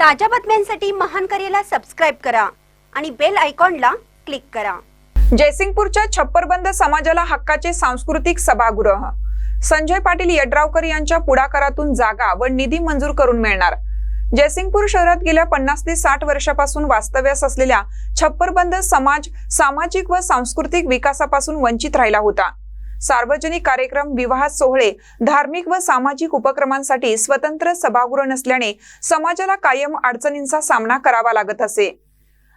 ताज्या बातम्यांसाठी महान करेला सबस्क्राईब करा आणि बेल आयकॉनला क्लिक करा. जयसिंगपूरच्या छप्परबंद समाजाला हक्काचे सांस्कृतिक सभागृह. संजय पाटील यड्रावकर यांच्या पुढाकारातून जागा व निधी मंजूर करून मिळणार. जयसिंगपूर शहरात गेल्या पन्नास ते साठ वर्षापासून वास्तव्यास असलेल्या छप्परबंद समाज सामाजिक व सांस्कृतिक विकासापासून वंचित राहिला होता. सार्वजनिक कार्यक्रम विवाह सोहळे धार्मिक व सामाजिक उपक्रमांसाठी स्वतंत्र सभागृह नसल्याने समाजाला कायम अडचणींचा सामना करावा लागत असे.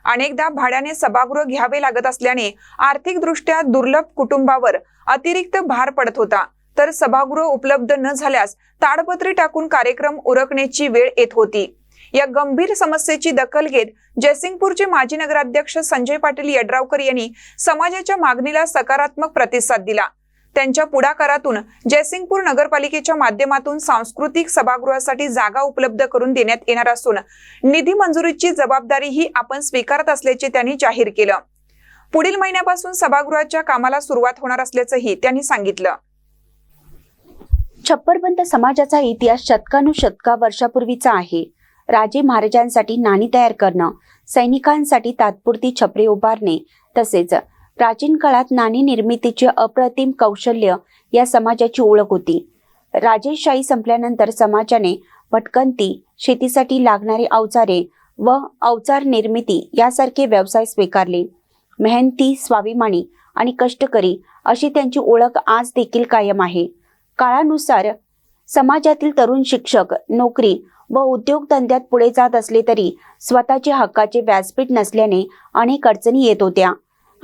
अनेकदा भाड्याने सभागृह घ्यावे लागत असल्याने आर्थिकदृष्ट्या दुर्लभ कुटुंबावर अतिरिक्त भार पडत होता. तर सभागृह उपलब्ध न झाल्यास ताडपत्री टाकून कार्यक्रम उरकण्याची वेळ येत होती. या गंभीर समस्येची दखल घेत जयसिंगपूरचे माजी नगराध्यक्ष संजय पाटील यड्रावकर यांनी समाजाच्या मागणीला सकारात्मक प्रतिसाद दिला. त्यांच्या पुढाकारातून जयसिंगपूर नगरपालिकेच्या माध्यमातून सांस्कृतिक सभागृहासाठी जागा उपलब्ध करून देण्यात येणार असून निधी मंजुरीची जबाबदारीही आपण स्वीकारत असल्याचे त्यांनी जाहीर केलं. पुढील महिन्यापासून सभागृहाच्या कामाला सुरुवात होणार असल्याचंही त्यांनी सांगितलं. छप्परबंद समाजाचा इतिहास शतकानुशतका वर्षापूर्वीचा आहे. राजे महाराजांसाठी नाणी तयार करणं सैनिकांसाठी तात्पुरती छपरे उभारणे तसेच प्राचीन काळात नाणी निर्मितीचे अप्रतिम कौशल्य या समाजाची ओळख होती. राजेशाही संपल्यानंतर समाजाने भटकंती शेतीसाठी लागणारी अवजारे व अवजार निर्मिती यासारखे व्यवसाय स्वीकारले. मेहनती स्वाभिमानी आणि कष्टकरी अशी त्यांची ओळख आज देखील कायम आहे. काळानुसार समाजातील तरुण शिक्षक नोकरी व उद्योगधंद्यात पुढे जात असले तरी स्वतःचे हक्काचे व्यासपीठ नसल्याने अनेक अडचणी येत होत्या.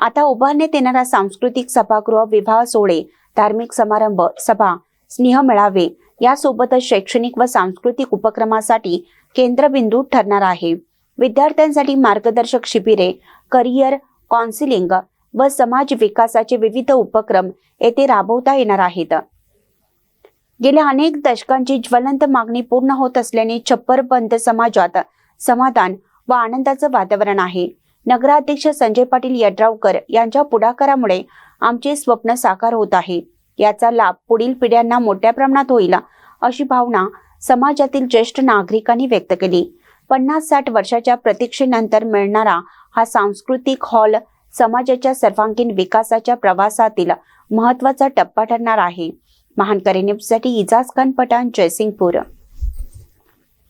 आता उभारण्यात येणारा सांस्कृतिक सभागृह विवाह सोहळे धार्मिक समारंभ सभा स्नेह मेळावे यासोबतच शैक्षणिक व सांस्कृतिक उपक्रमासाठी केंद्रबिंदू ठरणार आहे. विद्यार्थ्यांसाठी मार्गदर्शक शिबिरे करिअर काउन्सिलिंग व समाज विकासाचे विविध उपक्रम येथे राबवता येणार आहेत. गेल्या अनेक दशकांची ज्वलंत मागणी पूर्ण होत असल्याने छप्परबंद समाजात समाधान व आनंदाचं वातावरण आहे. नगराध्यक्ष संजय पाटील यड्रावकर यांच्या पुढाकारामुळे आमचे स्वप्न साकार होत आहे. याचा लाभ पुढील पिढ्यांना मोठ्या प्रमाणात होईल अशी भावना समाजातील ज्येष्ठ नागरिकांनी व्यक्त केली. पन्नास साठ वर्षाच्या प्रतीक्षेनंतर मिळणारा हा सांस्कृतिक हॉल समाजाच्या सर्वांगीण विकासाच्या प्रवासातील महत्त्वाचा टप्पा ठरणार आहे. महान न्यूजसाठी इजाज खान पठाण जयसिंगपूर.